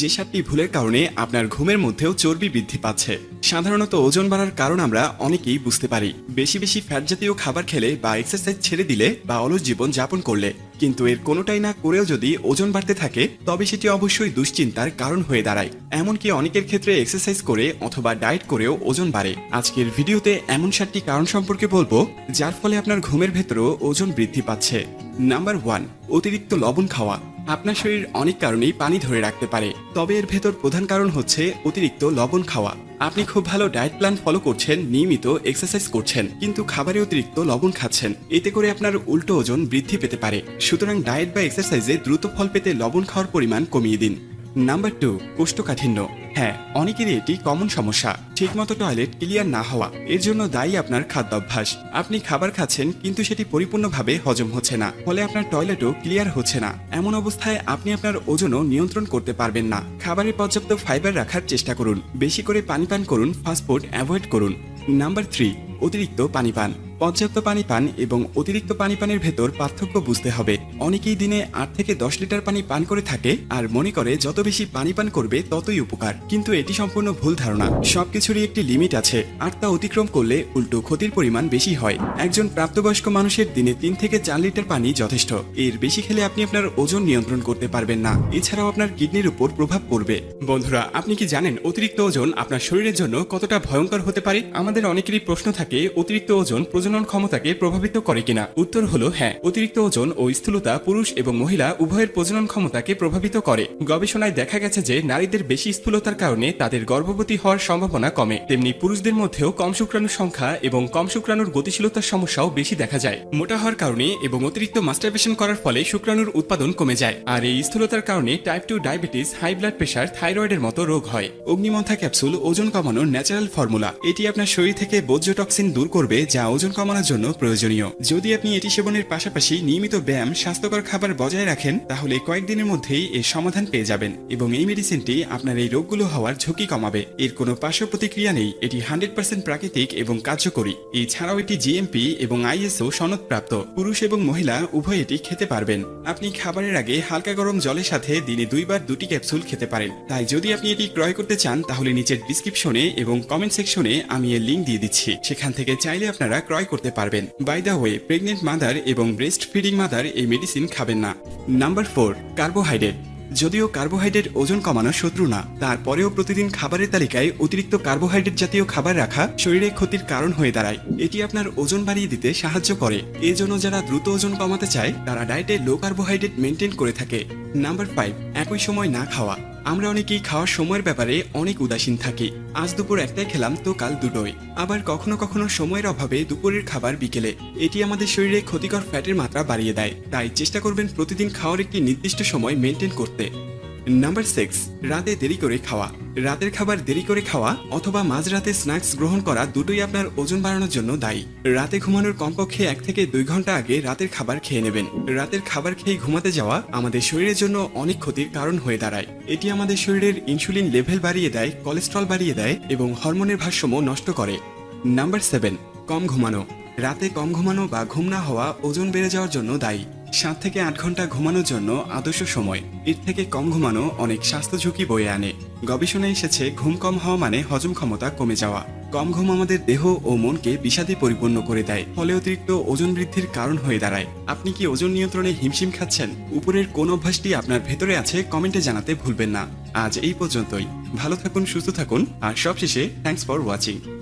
যে সাতটি ভুলের কারণে আপনার ঘুমের মধ্যেও চর্বি বৃদ্ধি পাচ্ছে। সাধারণত ওজন বাড়ার কারণ আমরা অনেকেই বুঝতে পারি। বেশি বেশি ফ্যাট জাতীয় খাবার খেলে বা এক্সারসাইজ ছেড়ে দিলে বা অলস জীবন যাপন করলে কিন্তু এর কোনোটাই না করেও যদি ওজন বাড়তে থাকে, তবে সেটি অবশ্যই দুশ্চিন্তার কারণ হয়ে দাঁড়ায়। এমনকি অনেকের ক্ষেত্রে এক্সারসাইজ করে অথবা ডায়েট করেও ওজন বাড়ে। আজকের ভিডিওতে এমন সাতটি কারণ সম্পর্কে বলব, যার ফলে আপনার ঘুমের ভেতরেও ওজন বৃদ্ধি পাচ্ছে। নাম্বার ওয়ান, অতিরিক্ত লবণ খাওয়া। আপনার শরীর অনেক কারণেই পানি ধরে রাখতে পারে। তবে এর ভেতর প্রধান কারণ হচ্ছে অতিরিক্ত লবণ খাওয়া। আপনি খুব ভালো ডায়েট প্ল্যান ফলো করছেন, নিয়মিত এক্সারসাইজ করছেন, কিন্তু খাবারে অতিরিক্ত লবণ খাচ্ছেন। এতে করে আপনার উল্টো ওজন বৃদ্ধি পেতে পারে। সুতরাং ডায়েট বা এক্সারসাইজে দ্রুত ফল পেতে লবণ খাওয়ার পরিমাণ কমিয়ে দিন। নাম্বার টু, কোষ্ঠকাঠিন্য। হ্যাঁ অনেকেরই এটি কমন সমস্যা। ঠিকমতো টয়লেট ক্লিয়ার না হওয়া, এর জন্য দায়ী আপনার খাদ্যাভ্যাস। আপনি খাবার খাচ্ছেন, কিন্তু সেটি পরিপূর্ণভাবে হজম হচ্ছে না, ফলে আপনার টয়লেটও ক্লিয়ার হচ্ছে না। এমন অবস্থায় আপনি আপনার ওজনও নিয়ন্ত্রণ করতে পারবেন না। খাবারে পর্যাপ্ত ফাইবার রাখার চেষ্টা করুন। বেশি করে পানি পান করুন ফাস্টফুড অ্যাভয়েড করুন। নাম্বার থ্রি অতিরিক্ত পানি পান পর্যাপ্ত পানি পান এবং অতিরিক্ত পানি পানের ভেতর পার্থক্য বুঝতে হবে। অনেকেই দিনে আট থেকে দশ লিটার পানি পান করে থাকে আর মনে করে যত বেশি পানি পান করবে ততই উপকার। কিন্তু এটি সম্পূর্ণ ভুল ধারণা। সবকিছুরই একটি লিমিট আছে। আর তা অতিক্রম করলে উল্টো ক্ষতির পরিমাণ বেশি হয়। একজন প্রাপ্তবয়স্ক মানুষের দিনে তিন থেকে চার লিটার পানি যথেষ্ট। এর বেশি খেলে আপনি আপনার ওজন নিয়ন্ত্রণ করতে পারবেন না। এছাড়াও আপনার কিডনির উপর প্রভাব পড়বে। বন্ধুরা, আপনি কি জানেন অতিরিক্ত ওজন আপনার শরীরের জন্য কতটা ভয়ঙ্কর হতে পারে? আমাদের অনেকেরই প্রশ্ন থাকে। অতিরিক্ত ওজন প্রজনন ক্ষমতাকে প্রভাবিত করে কিনা? উত্তর হলো হ্যাঁ। অতিরিক্ত ওজন ও স্থূলতা পুরুষ এবং মহিলা উভয়ের প্রজনন ক্ষমতাকে প্রভাবিত করে। গবেষণায় দেখা গেছে যে নারীদের বেশি স্থূলতার কারণে তাদের গর্ভবতী হওয়ার সম্ভাবনা কমে। তেমনি পুরুষদের মধ্যেও কম শুক্রাণুর সংখ্যা এবং কম শুক্রাণুর গতিশীলতার সমস্যাও বেশি দেখা যায়। মোটা হওয়ার কারণে এবং অতিরিক্ত মাস্টারবেশন করার ফলে শুক্রাণুর উৎপাদন কমে যায়। আর এই স্থূলতার কারণে type two diabetes high blood pressure থাইরয়েডের মতো রোগ হয়। অগ্নিমন্থা ক্যাপসুল ওজন কমানোর ন্যাচারাল ফর্মুলা এটি আপনার শরীর থেকে বর্জ্য টক্সিন দূর করবে যা ওজন কমানোর জন্য প্রয়োজনীয়। যদি আপনি এটি সেবনের পাশাপাশি নিয়মিত ব্যায়াম, স্বাস্থ্যকর খাবার বজায় রাখেন, তাহলে কয়েকদিনের মধ্যেই এর সমাধান পেয়ে যাবেন এবং এই মেডিসিনটি আপনার এই রোগগুলো হওয়ার ঝুঁকি কমাবে। এর কোনো পার্শ্ব প্রতিক্রিয়া নেই। এটি হান্ড্রেড পার্সেন্ট প্রাকৃতিক এবং কার্যকরী। এছাড়াও এটি জিএমপি এবং আইএসও সনদপ্রাপ্ত। পুরুষ এবং মহিলা উভয় এটি খেতে পারবেন। আপনি খাবারের আগে হালকা গরম জলের সাথে দিনে দুইবার দুটি ক্যাপসুল খেতে পারেন। তাই যদি আপনি এটি ক্রয় করতে চান, তাহলে নিচের ডিসক্রিপশনে এবং কমেন্ট সেকশনে আমি এর লিঙ্ক দিয়ে দিচ্ছি। সেখান থেকে চাইলে আপনারা ক্রয় করতে পারবেন। By the way pregnant mother এবং ব্রেস্ট ফিডিং মাদার এই মেডিসিন খাবেন না। নাম্বার ফোর কার্বোহাইড্রেট যদিও কার্বোহাইড্রেট ওজন কমানোর শত্রু না, তারপরেও প্রতিদিন খাবারের তালিকায় অতিরিক্ত কার্বোহাইড্রেট জাতীয় খাবার রাখা শরীরে ক্ষতির কারণ হয়ে দাঁড়ায়। এটি আপনার ওজন বাড়িয়ে দিতে সাহায্য করে। এজন্য যারা দ্রুত ওজন কমাতে চায়, তারা ডায়েটে লো কার্বোহাইড্রেট মেনটেন করে থাকে। নাম্বার ফাইভ একই সময় না খাওয়া। আমরা অনেকেই খাওয়ার সময়ের ব্যাপারে অনেক উদাসীন থাকি। আজ দুপুর একটাই খেলাম তো কাল দুটোই আবার কখনো কখনো সময়ের অভাবে দুপুরের খাবার বিকেলে। এটি আমাদের শরীরে ক্ষতিকর ফ্যাটের মাত্রা বাড়িয়ে দেয়। তাই চেষ্টা করবেন প্রতিদিন খাওয়ার একটি নির্দিষ্ট সময় মেনটেন করতে। নাম্বার সিক্স রাতে দেরি করে খাওয়া। রাতের খাবার দেরি করে খাওয়া অথবা মাঝরাতে স্ন্যাক্স গ্রহণ করা দুটোই আপনার ওজন বাড়ানোর জন্য দায়ী। রাতে ঘুমানোর কমপক্ষে এক থেকে দুই ঘণ্টা আগে রাতের খাবার খেয়ে নেবেন। রাতের খাবার খেয়ে ঘুমাতে যাওয়া আমাদের শরীরের জন্য অনেক ক্ষতির কারণ হয়ে দাঁড়ায়। এটি আমাদের শরীরের ইনসুলিন লেভেল বাড়িয়ে দেয় কোলেস্ট্রল বাড়িয়ে দেয় এবং হরমোনের ভারসাম্য নষ্ট করে। নাম্বার সেভেন কম ঘুমানো। রাতে কম ঘুমানো বা ঘুম না হওয়া ওজন বেড়ে যাওয়ার জন্য দায়ী। সাত থেকে আট ঘণ্টা ঘুমানোর জন্য আদর্শ সময়। এর থেকে কম ঘুমানো অনেক স্বাস্থ্য ঝুঁকি বয়ে আনে। গবেষণায় এসেছে, ঘুম কম হওয়া মানে হজম ক্ষমতা কমে যাওয়া। কম ঘুম আমাদের দেহ ও মনকে বিষাদে পরিপূর্ণ করে দেয়, ফলে অতিরিক্ত ওজন বৃদ্ধির কারণ হয়ে দাঁড়ায়। আপনি কি ওজন নিয়ন্ত্রণে হিমশিম খাচ্ছেন? উপরের কোন অভ্যাসটি আপনার ভেতরে আছে, কমেন্টে জানাতে ভুলবেন না। আজ এই পর্যন্তই। ভালো থাকুন, সুস্থ থাকুন, আর সবশেষে থ্যাঙ্কস ফর ওয়াচিং